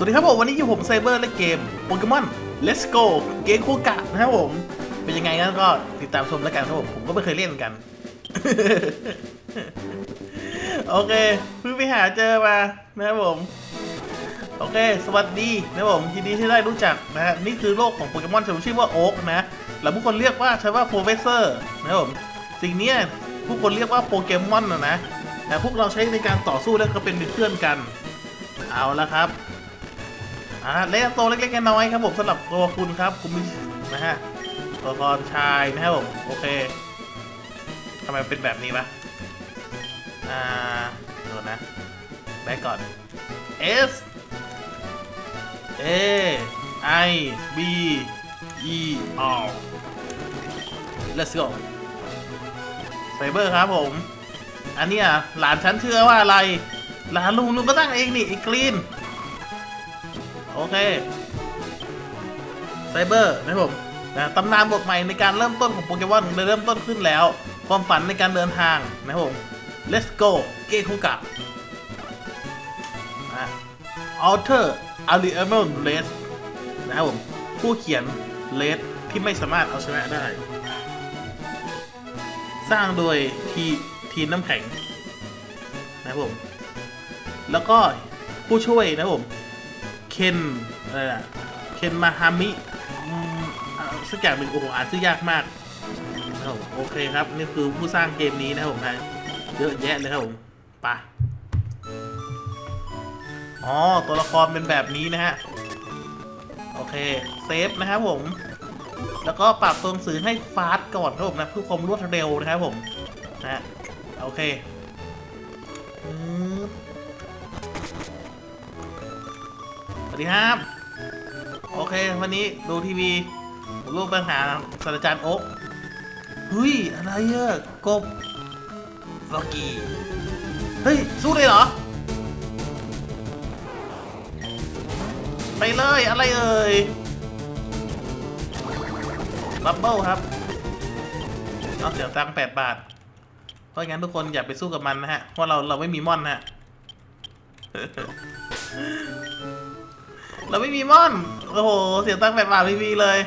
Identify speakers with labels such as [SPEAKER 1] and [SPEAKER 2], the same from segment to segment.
[SPEAKER 1] สวัสดีครับผม วันนี้อยู่ผมไซเบอร์และเกมโปเกมอน Let's Go เกมโคกะนะครับผม เป็นยังไงกันก็ติดตามชมแล้วกันครับผม ผมก็ไม่เคยเล่นเหมือนกัน โอเคเพิ่งไปหาเจอมานะครับผม โอเค สวัสดีนะครับผมยินดีที่ได้รู้จักนะฮะนี่คือโลกของโปเกมอนที่ชื่อว่าโอ๊กนะแล้วผู้คนเรียกว่าใช้ว่าโปรเฟสเซอร์นะครับผมสิ่งนี้ผู้คนเรียกว่าโปเกมอนนะนะแต่พวกเราใช้ในการต่อสู้แล้วก็เป็นเพื่อนกัน เอาละครับ อ่าเล่นตัวเล็กๆน้อยๆครับผมสำหรับตัวคุณครับคุณมินะฮะตัวละครชายนะครับผมโอเคทำไมเป็นแบบนี้วะอ่าโดนนะแบกก่อน S A I B E R let's go ไซเบอร์ครับผม อันนี้ยหลานฉันเชื่อว่าอะไร หลานลุงลุงก็ตั้งเองนี่ไอ้กรีน โอเคไซเบอร์นะครับผมนะตำนานบทใหม่ในการเริ่มต้นของโปเกมอนได้เริ่มต้นขึ้นแล้ว ความฝันในการเดินทางนะครับผม let's go เกคุกะนะ author a r i a m o n r e s นะครับผม ผู้เขียนเลสที่ไม่สามารถเอาชนะได้ สร้างโดยทีทีมน้ำแข็งนะครับผม แล้วก็ผู้ช่วยนะครับผม คนอะไรนะเคนมาฮามิอืมอ่าสักอย่างหนึ่งโอ้โหอ่านชื่อยากมากนะครับผมโอเคครับ นี่คือผู้สร้างเกมนี้นะครับผมนะเยอะแยะเลยครับผมไปะอ๋อ ตัวละครเป็นแบบนี้นะฮะ โอเค เซฟนะครับผม แล้วก็ปรับตัวหนังสือให้ฟาสต์ก่อนครับผมนะเพื่อความรวดเร็วนะครับผม นะฮะโอเค อืม วัสดีครับ โอเค วันนี้ดูทีวีรูปปัญหาศาสตราจารย์โอ๊กเฮ้ย อะไรเอะกบฟอกกี้ เฮ้ย สู้เลยเหรอ ไปเลยอะไรเอ่ย บับเบิลครับเอาเสียตังค์แปดบาท เพราะงั้นทุกคนอย่าไปสู้กับมันนะฮะ เพราะเราเราไม่มีม่อนนะฮะ เราไม่มีม่อน โอ้โห เสียตั้งแปดบาทไม่มีเลย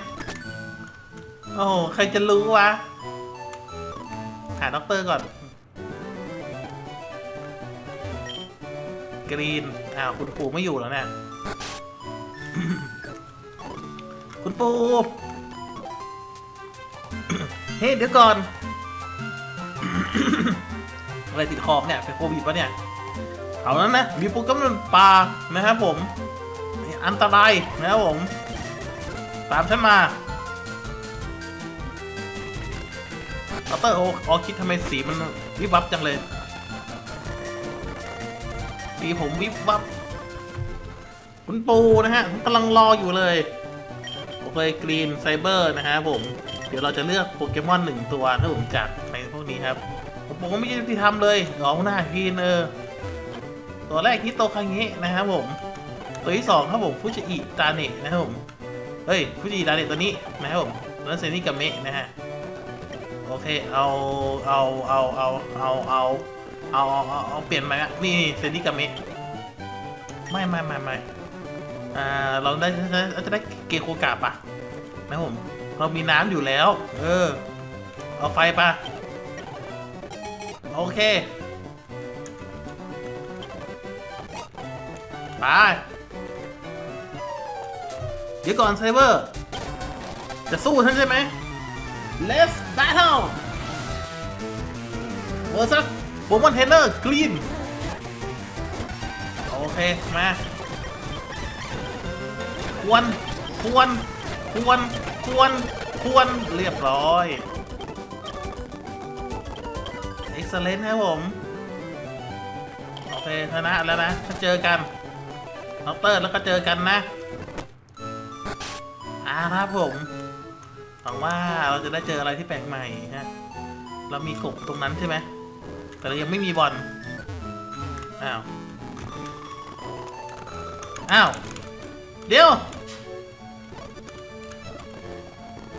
[SPEAKER 1] โอ้โห ใครจะรู้วะ หาด็อกเตอร์ก่อน กรีน อ้าว คุณปู่ไม่อยู่แล้วเนี่ย คุณปู่ เฮ้เดี๋ยวก่อน อะไรติดคอเนี่ย เป็นโควิดปะเนี่ย เอานั้นนะ มีโปเกมอนป่านะครับผม อันตรายนะครับผม ตามฉันมาดรโอออคิดทำไมสีมันวิบวับจังเลย สีผมวิบวับ คุณปูนะฮะผมกำลังรออยู่เลยโอเคกรีนไซเบอร์นะฮะผม เดี๋ยวเราจะเลือกโปเกมอนหนึ่งตัวถ้ผมจากในพวกนี้ครับ ผมบอกว่าไม่ยุติธรรมเลยหลอหน้าพีนเออ ตัวแรกฮิโตคังเงะนะครับผม ตัวที่สองครับผมฟูจิอิตาเนะนะครับผมเฮ้ยฟูจิอิตาเนะตัวนี้นะครับผมแล้วเซนิกาเมะนะฮะโอเคเอาเอาเอาเอาเอาเอาเอาเอาเอาเอาเปลี่ยนไหมอะนี่เซนิกาเมะไม่ไม่ไม่ไม่อ่าเราได้เราจะได้เกโคกะปะนะครับผมเรามีน้ำอยู่แล้ว เออ เอาไฟปะโอเค ไป เดี๋ยวก่อนไซเบอร์ จะสู้ฉันใช่ไหม Let's battle เวอร์ซัสโปเกมอนเทนเนอร์กรีนโอเค มา ควร ควร ควร ควร ควร เรียบร้อย เอ็กซ์เลนครับผม โอเคชนะแล้วนะถ้าเจอกันดอกเตอร์แล้วก็เจอกันนะ อ่าครับผมหวังว่าเราจะได้เจออะไรที่แปลกใหม่ฮะเรามีกบตรงนั้นใช่ไหมแต่เรายังไม่มีบอลอ้าวอ้าวเดี๋ยว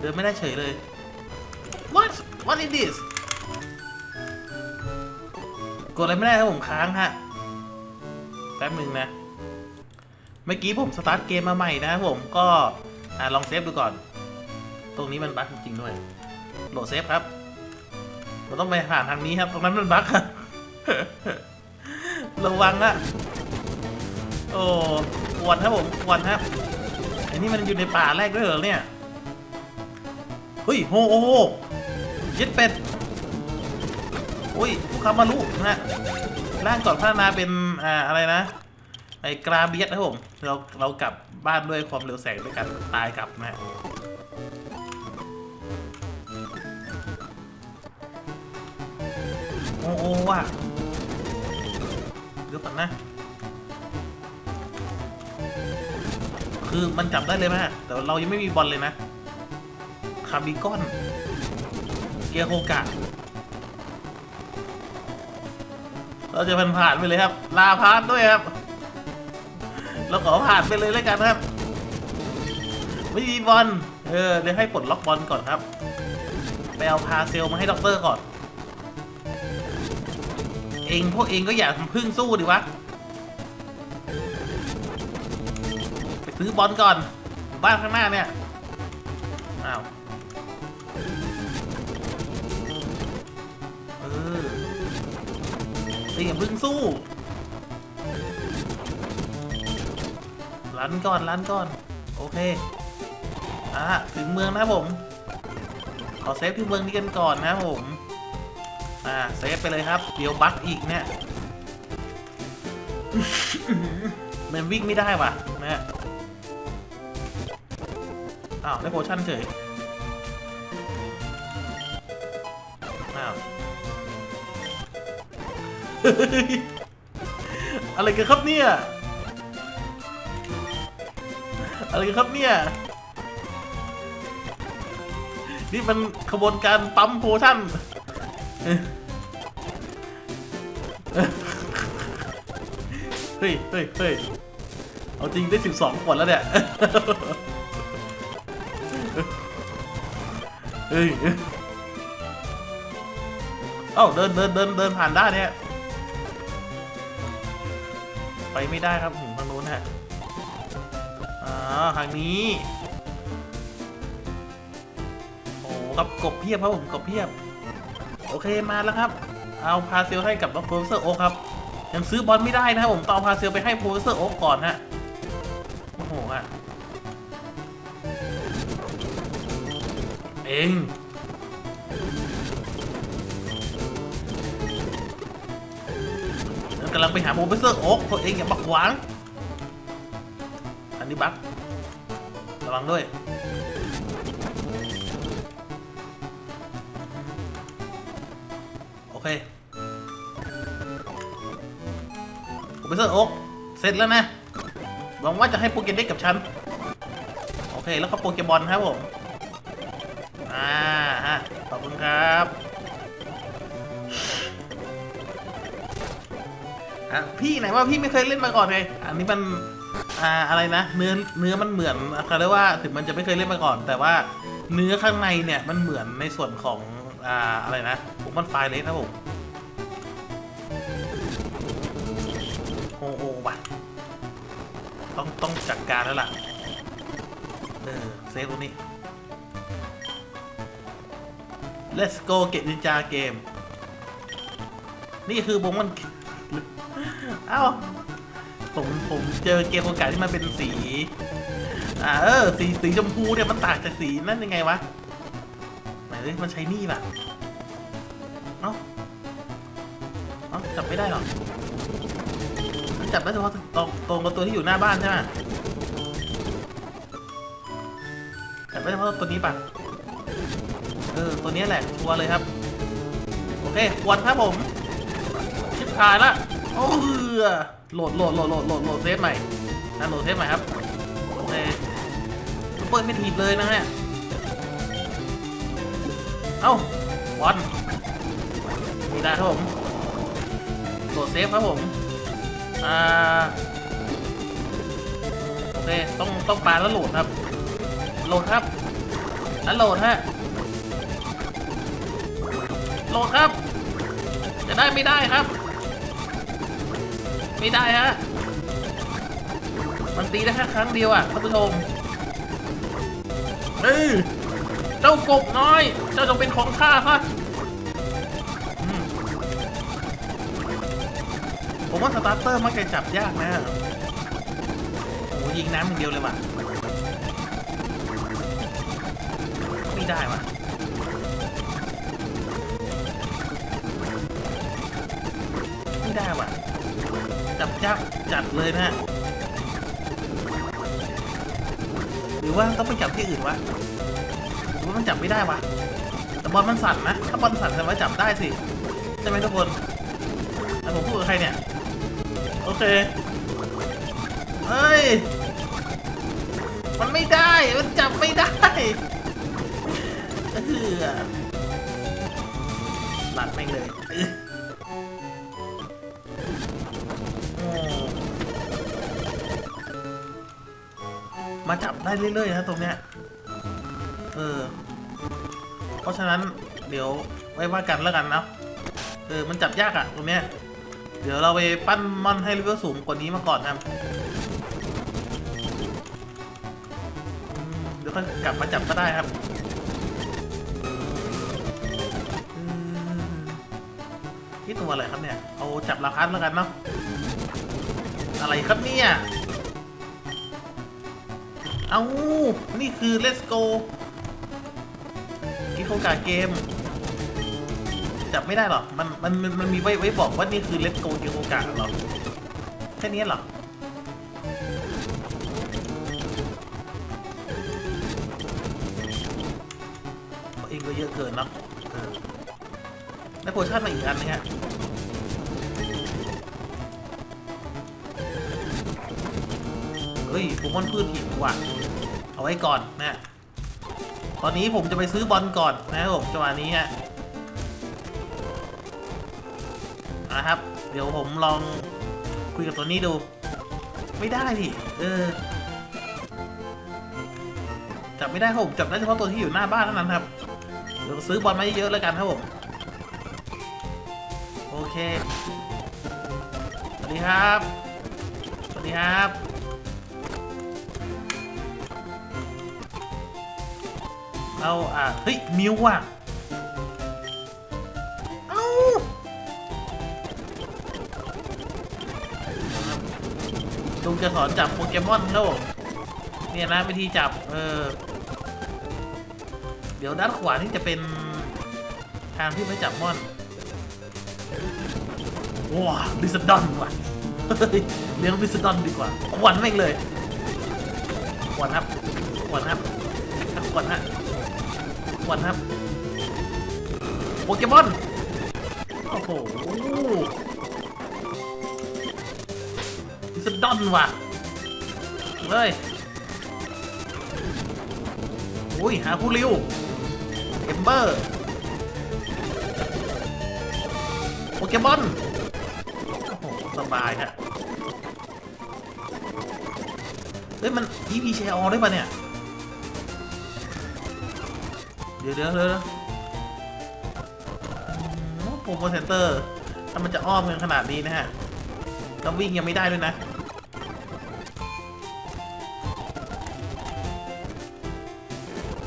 [SPEAKER 1] เดินไม่ได้เฉยเลย what what is this กดอะไรไม่ได้ครับผมค้างฮะแป๊บหนึ่งนะ เมื่อกี้ผมสตาร์ทเกมมาใหม่นะครับผมก็ อ่าลองเซฟดูก่อน ตรงนี้มันบั๊กจริงด้วย โหลดเซฟครับเราต้องไปผ่านทางนี้ครับ ตรงนั้นมันบั๊กครับระวังอะโอ้ควนครับผมควนครับอันนี้มันอยู่ในป่าแรกด้วยเหรอเนี่ยเฮ้ยโหโอ้โหย็ดเป็ดอุ้ยผู้คามารุนะร่างก่อนพัฒนาเป็นอ่าอะไรนะ ไอ้กราเบียสนะผมเราเรากลับบ้านด้วยความเร็วแสงด้วยกันตายกลับนะฮะโอ้โอ้ว่ะเดี๋ยวก่อนนะ คือมันจับได้เลยไหมแต่เรายังไม่มีบอลเลยนะคาร์บิกอน เกียร์โคกะเราจะผ่านผ่านไปเลยครับ ลาพาร์ด้วยครับ เราขอผ่านไปเลยแล้วกันครับ ไม่มีบอล เออ เดี๋ยวให้ปลดล็อกบอลก่อนครับ ไปเอาพาเซลมาให้ด็อกเตอร์ก่อน เองพวกเองก็อยาทำพึ่งสู้ดิวะ ไปซื้อบอลก่อน บ้านข้างหน้าเนี่ย อ้าวเออเองอย่าพึ่งสู้ รันก่อนรันก่อน โอเค อะถึงเมืองนะผม ขอเซฟที่เมืองนี้กันก่อนนะผม อ่าเซฟไปเลยครับ เดี๋ยวบั๊กอีกเนี่ยมันวิ่งไม่ได้ว่ะนะอ้าวได้โพชั่นเฉย อ้าว อะไรกันครับเนี่ย อะไรกันครับเนี่ย นี่มันขบวนการปั๊มโพชั่นเฮ้ยเฮ้ยเฮ้ยเอาจริงได้สิบสองขวดแล้วเนี่ย เฮ้ย เอ้าเดินเดินเดินเดินผ่านได้เนี่ย ไปไม่ได้ครับถึงทางนู้นฮะ ทางนี้ โอ้กับกบเพียบครับผมกบเพียบ โอเคมาแล้วครับ เอาพาเซลให้กับดรเซอร์โอครับ ยังซื้อบอลไม่ได้นะครับผมต้องเอาพาเซลไปให้โปรเฟสเซอร์โอ๊กก่อนฮะ โอ้โหอะ เองกำลังไปหาโปรเฟสเซอร์โอ๊กตัวเองอย่าบักขวางอันนี้บัก ระวังด้วย โอเคโปเสเซอร์โอ๊กเสร็จแล้วนะ หวังว่าจะให้โปเกมเด็กกับฉัน โอเค แล้วก็โปเกบอลครับผม อ่าฮะ ขอบคุณครับอะพี่ไหนว่าพี่ไม่เคยเล่นมาก่อนไงอันนี้มัน อ่าอะไรนะ เนื้อเนื้อมันเหมือนเขาเรียกว่าถึงมันจะไม่เคยเล่นมาก่อน แต่ว่าเนื้อข้างในเนี่ยมันเหมือนในส่วนของอ่าอะไรนะผมมันไฟเลยนะผมโอ้โหว่ะต้องต้องจัดการแล้วล่ะเออเซฟตรงนี้ Let's go get ninja game นี่คือผมมัน เอ้า ผมผมเจอเกมโอกาสที่มันเป็นสี อ่าเออสีสีชมพูเนี่ยมันต่างจากสีนั่นยังไงวะไหนเลยมันใช้นี่ป่ะเอ้าเอ้าจับไม่ได้หรอมันจับได้เฉพาะตรงตรงกับตัวที่อยู่หน้าบ้านใช่ไหมจับได้เฉพาะตัวนี้ป่ะเออตัวนี้แหละชัวร์เลยครับ โอเคควรครับผมชิบหายละ โอ้เหือโหลดโหลดโหลดโหลดโหลดโหลดเซฟใหม่นะโหลดเซฟใหม่ครับโอเคซุปเปอร์ไม่ถีบเลยนะฮะเอ้าวันนี่ได้ครับผมโหลดเซฟครับผมอ่าโอเคต้องต้องปาแล้วโหลดครับ โหลดครับแล้วโหลดฮะโหลดครับ จะได้ไม่ได้ครับ ไม่ได้ฮะ มันตีได้แค่ครั้งเดียวอะท่านผู้ชมเอ้ยเจ้ากบน้อย เจ้าจงเป็นของข้าซะผมว่าสตาร์เตอร์มักจะจับยากนะโอ้ยิงน้ำอย่างเดียวเลยว่ะ ไม่ได้วะ จับยากจัดเลยนะหรือว่าต้องไปจับที่อื่นวะหรือว่ามันจับไม่ได้วะแต่บอลมันสั่นนะถ้าบอลสั่นแสดงว่าจับได้สิใช่ไหมทุกคนแต่ผมพูดกับใครเนี่ย โอเคเฮ้ยมันไม่ได้มันจับไม่ได้เออหลัดแม่งเลย มาจับได้เรื่อยๆนะตรงเนี้ย เออ เพราะฉะนั้นเดี๋ยวไว้ว่ากันแล้วกันนะเออ มันจับยากอะตรงเนี้ย เดี๋ยวเราไปปั้นมอนให้เลเวลสูงกว่านี้มาก่อนครับอืมเดี๋ยวค่อยกลับมาจับก็ได้ครับนี่ตัวอะไรครับเนี่ย เอาจับราคัสแล้วกันเนาะ อะไรครับเนี่ย เอานี่คือ let's go กิโคกาเกม จับไม่ได้หรอมันมัน มัน มันมีไว้ไว้บอกว่านี่คือ let's go กิโคกาหรอ แค่นี้หรอเองก็เยอะเกินเนาะได้โพชั่นมาอีกอันนึงฮะเฮ้ยโปเกมอนพืชหินว่ะ เอาไว้ก่อนนะตอนนี้ผมจะไปซื้อบอลก่อนนะครับผมจังหวะนี้ฮะนะครับ เดี๋ยวผมลองคุยกับตัวนี้ดู ไม่ได้ดิเออจับไม่ได้ครับผมจับได้เฉพาะตัวที่อยู่หน้าบ้านเท่านั้นครับเดี๋ยวซื้อบอลมาเยอะๆแล้วกันครับผมโอเคสวัสดีครับสวัสดีครับ เราอะเฮ้ยมิวว่ะเอาลุงจะสอนจับโปเกมอนครับผมเนี่ยนะวิธีจับ เออ เดี๋ยวด้านขวานี่จะเป็นทางที่ไปจับมอนว้าดิสดอนว่ะเฮ้ยเลี้ยงดิสดอนดีกว่า ขวัญแม่งเลยขวัญครับขวัญครับขวัญฮะ ขวัญครับโปเกมอนโอ้โหดิสดอนว่ะเลยอุ้ยหาผู้ริวเอมเบอร์โปเกมอนโอ้โหสบายฮะเฮ้ยมัน EP แชร์ออได้ปะเนี่ย เดี๋ยวเดี๋ยวเดี๋ยวโปรโมเซนเตอร์ถ้ามันจะอ้อมกันขนาดนี้นะฮะแล้ววิ่งยังไม่ได้ด้วยนะ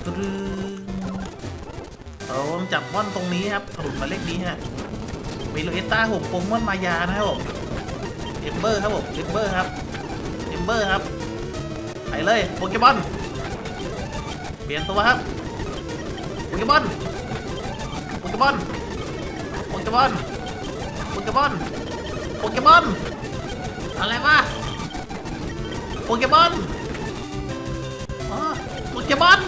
[SPEAKER 1] ตรึงเราจับม่อนตรงนี้ครับถนนหมาเลขนี้ฮะเมโลเอต้าผมโปงม่อนมายานะครับผมเอมเบอร์ครับผมเอมเบอร์ครับเอมเบอร์ครับไปเลยโปเกมอนเปลี่ยนตัวครับ เกมอนโปเกมอนโปเกมอนโปเกมอนโปเกมอนอะไรวะโปเกมอนโปเกมอน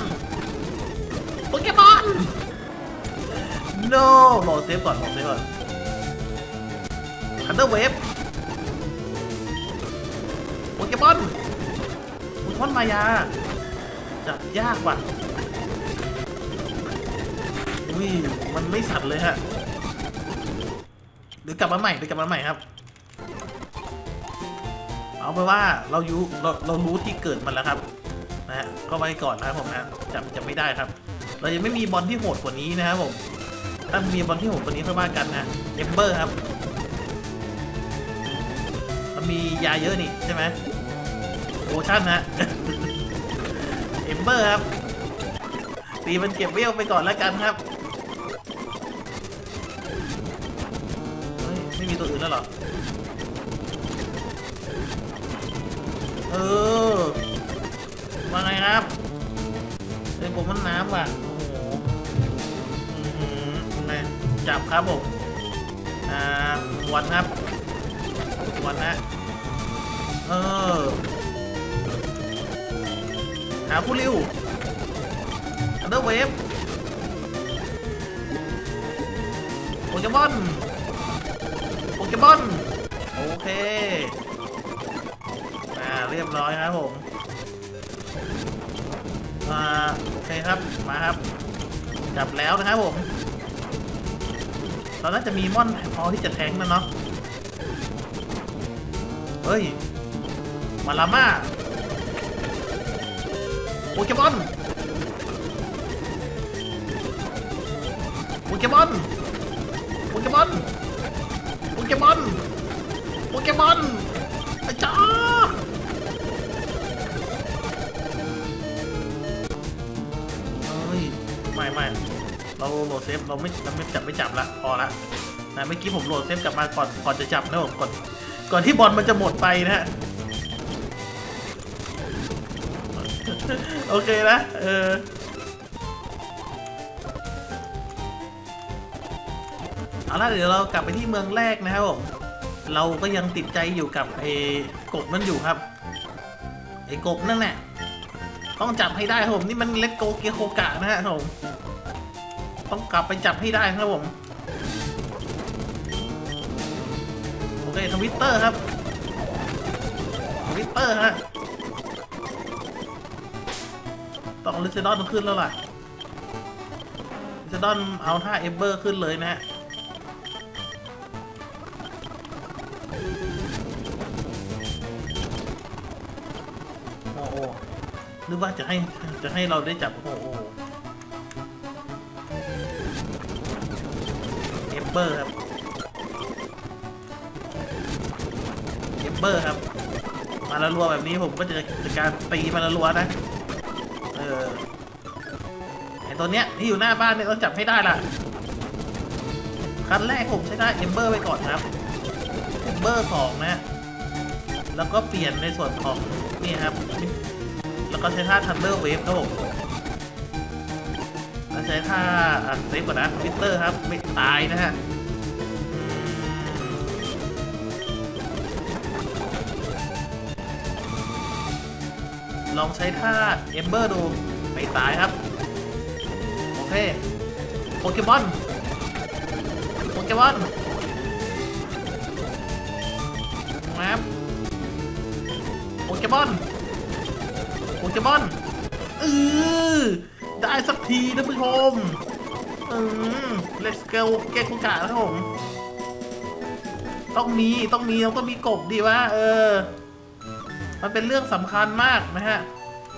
[SPEAKER 1] โปเกมอน no รอเซฟก่อนรอเซฟก่อนคันเดอร์เวฟโปเกมอนโปเกมอนมายาจับยากว่ะ อุ้ยมันไม่สั่นเลยฮะเดี๋ยวกลับมาใหม่เดี๋ยวกลับมาใหม่ครับ เอาไปว่าเรายูเราเรารู้ที่เกิดมันแล้วครับนะฮะก็ไว้ก่อนนะครับผมนะจำจำไม่ได้ครับ เรายังไม่มีบอลที่โหดกว่านี้นะครับผมถ้ามีบอลที่โหดกว่านี้ค่อยว่ากันนะเอมเบอร์ครับมันมียาเยอะนี่ใช่ไหมโอชั่นนะเอมเบอร์ครับตีมันเก็บเวลไปก่อนแล้วกันครับ แล้วเหรอ เออ ว่าไงครับเฮ้ยผมมันน้ำว่ะ โอ้โหอื้อหือไงจับครับผม อ่าวันครับ วันนะ เออ หาผู้ริวอันเดอร์เวฟโปเกมอน เกมอนโอเคอ่าเรียบร้อยครับผมอ่าโอเคครับมาครับ จับแล้วนะครับผมเราน่าจะมีม่อนพอที่จะแทงนะเนาะเฮ้ยมาลาม่าโปเกมอนโปเกมอนโปเกมอน เกมอนโปเกมอนอาจารย์เฮ้ยไม่ไม่เราโหลดเซฟเราไม่เราไม่จับไม่จับละพอละนะเมื่อกี้ผมโหลดเซฟกลับมาก่อนก่อนจะจับนะผมก่อนก่อนที่บอลมันจะหมดไปนะฮะโอเคนะเออ ละเดี๋ยวเรากลับไปที่เมืองแรกนะครับผมเราก็ยังติดใจอยู่กับไอ้กบนั่นอยู่ครับไอ้กบนั่นแหละต้องจับให้ได้ครับผมนี่มันเลตโกเกียโคกะนะฮะผมต้องกลับไปจับให้ได้ครับผมโอเคทวิตเตอร์ครับทวิตเตอร์ฮะต้องลิซดอนขึ้นแล้วล่ะลิซดอนเอาท่าเอเบอร์ขึ้นเลยนะฮะ นึกว่าจะให้จะให้เราได้จับโอ้โหเอเบอร์ครับเอเบอร์ครับ มาละรัวแบบนี้ผมก็จะจะการตีมาละรัวนะ เออไอตัวเนี้ยที่อยู่หน้าบ้านเนี่ยต้องจับให้ได้ล่ะ คันแรกผมใช้ได้เอมเบอร์ไปก่อนครับเอมเบอร์สองนะ แล้วก็เปลี่ยนในส่วนของนี่ครับ แล้วก็ใช้ท่าทันเดอร์เวฟครับผมแล้วใช้ท่าอะเซฟก่อนนะวิเตอร์ครับ ไม่ตายนะฮะลองใช้ท่าเอมเบอร์ดูไม่ตายครับ โอเค โปเกมอน โปเกมอนครับโปเกมอน โปเกมอนเออได้สักทีนะผู้ชมอืม let's go เกคุกะครับผม ต้องมีต้องมีต้องมีกบดีวะเออ มันเป็นเรื่องสำคัญมากนะฮะ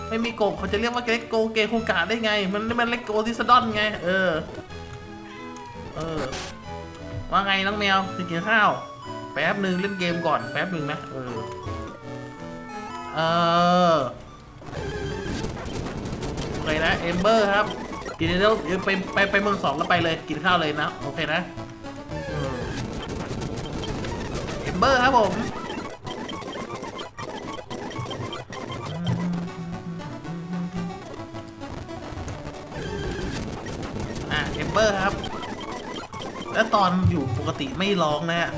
[SPEAKER 1] ไม่มีกบเขาจะเรียกว่าเกโกเกคุกะได้ไง มันมันเล็กโกทิสดอนไง เออ เออ ว่าไงน้องแมวจะกินข้าว แป๊บหนึ่งเล่นเกมก่อนแป๊บหนึ่งนะ เออ เออ โอเคนะเอมเบอร์ครับ กินเดี๋ยวไปไปไปเมืองสองแล้วไปเลยกินข้าวเลยนะ โอเคนะเอมเบอร์ครับผมอะเอมเบอร์ครับ แล้วตอนอยู่ปกติไม่ร้องนะฮะ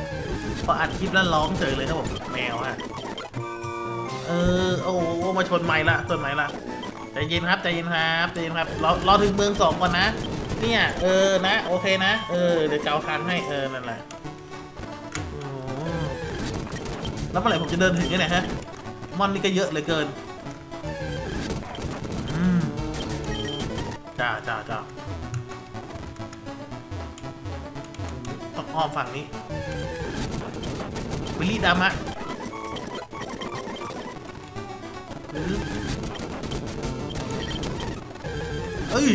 [SPEAKER 1] พออัดคลิปแล้วร้องเฉยเลยครับผมแมวฮะ ออโอ้โหมาชนไม้ละชนไม้ละใจเย็นครับใจเย็นครับใจเย็นครับรอรอถึงเมืองสองก่อนนะ เนี่ยเออนะโอเคนะเออเดี๋ยวเกาคันให้เออนั่นแหละแล้วเมื่อไหร่ผมจะเดินถึงเนี่ยฮะมอนนี่ก็เยอะเหลือเกินอืมจ้าจ้าจ้าต้องอ้อมฝั่งนี้วิลลี่ดำฮะ เอ้ย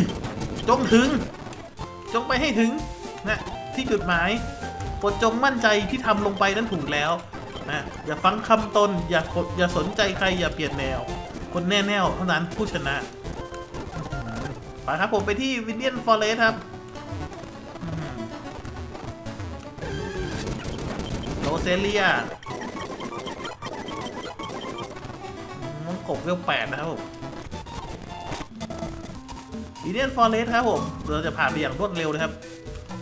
[SPEAKER 1] จงถึง จงไปให้ถึง นะ ที่จุดหมายโปรดจงมั่นใจที่ทำลงไปนั้นถูกแล้ว นะ อย่าฟังคำตน อย่ากด อย่าสนใจใคร อย่าเปลี่ยนแนว คนแน่แน่วเท่านั้นผู้ชนะ ไปครับผมไปที่วินเดียนฟอเรสครับโรเซเลีย กบเวลแปดนะครับผมวินเดียนฟอร์เรสครับผมเราจะผ่านไปอย่างรวดเร็วนะครับ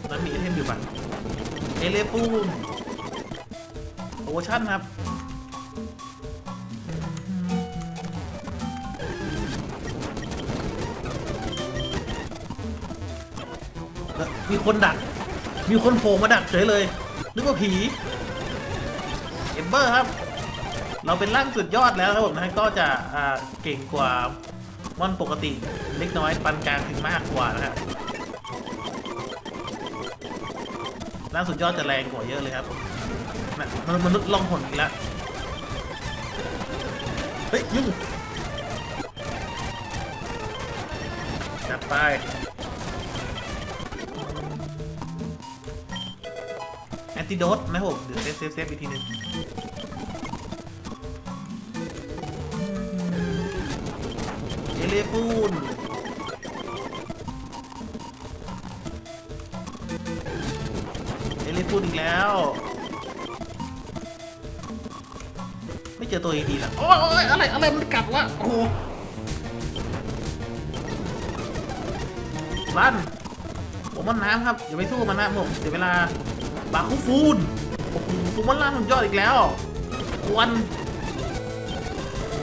[SPEAKER 1] นั้นมีไอเทมอยู่ปะเอเลปูนโอชั่นครับมีคนดัก มีคนโผล่มาดักเฉยเลย นึกว่าผี เอมเบอร์ครับ เราเป็นร่างสุดยอดแล้วครับผมนะก็จะเก่งกว่ามอนปกติเล็กน้อยปานกลางถึงมากกว่านะครับร่างสุดยอดจะแรงกว่าเยอะเลยครับนะมันมนุษย์ล่องหนอีกแล้วเฮ้ยยุ่งจัดไปแอนติโดสนะครับผมเดี๋ยวเซฟเซฟเซฟอีกทีหนึง เอเลฟูนเอเลฟูนอีกแล้ว ไม่เจอตัวดีๆละโอ้ยโอ้ยอะไรอะไรมันกัดวะโอ้โหลั่นผมมันน้ำครับอย่าไปสู้มันนะผมเสียเวลาบาคูฟูนโอ้โหฟูมันล่างมันยอดอีกแล้วควน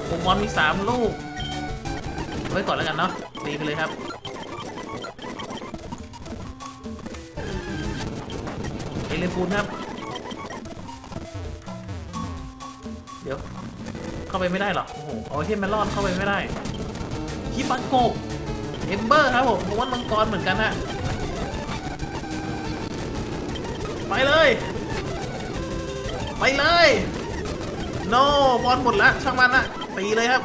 [SPEAKER 1] ผมบอลมีสามลูกเอา ไว้ก่อนแล้วกันเนาะตีไปเลยครับเอเลฟูนครับ เดี๋ยว เข้าไปไม่ได้หรอ โอ้โหเอาไอเทมแมลอนเข้าไปไม่ได้คิปันโกเอมเบอร์ครับผมผมว่ามังกรเหมือนกันฮะไปเลย ไปเลย โนบอลหมดและช่างมันละตีเลยครับ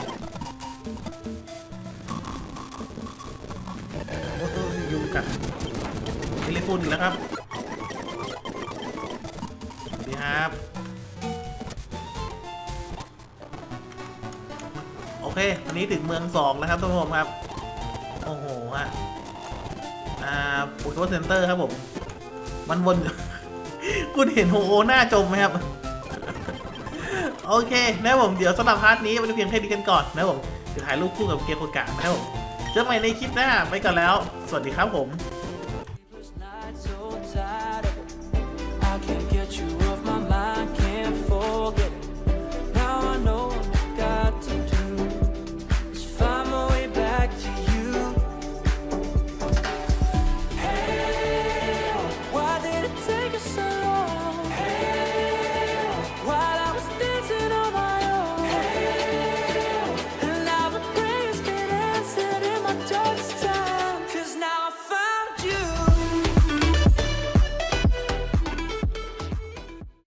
[SPEAKER 1] เทเลฟูนอีกแล้วครับสวัสดีครับ โอเควันนี้ถึงเมืองสองแล้วครับท่านผู้ชมครับ โอ้โหฮะ อ่าโปเกมอนเซ็นเตอร์ครับผม มันวน คุณเห็นโฮโอหน้าจมไหมครับ โอเคนะผมเดี๋ยวสำหรับพาร์ทนี้มันเพียงแค่นี้กันก่อนนะผมจะถ่ายรูปคู่กับเกียร์โคกะนะครับผมเจอกันใหม่ในคลิปหน้าไปก่อนแล้ว สวัสดีครับผม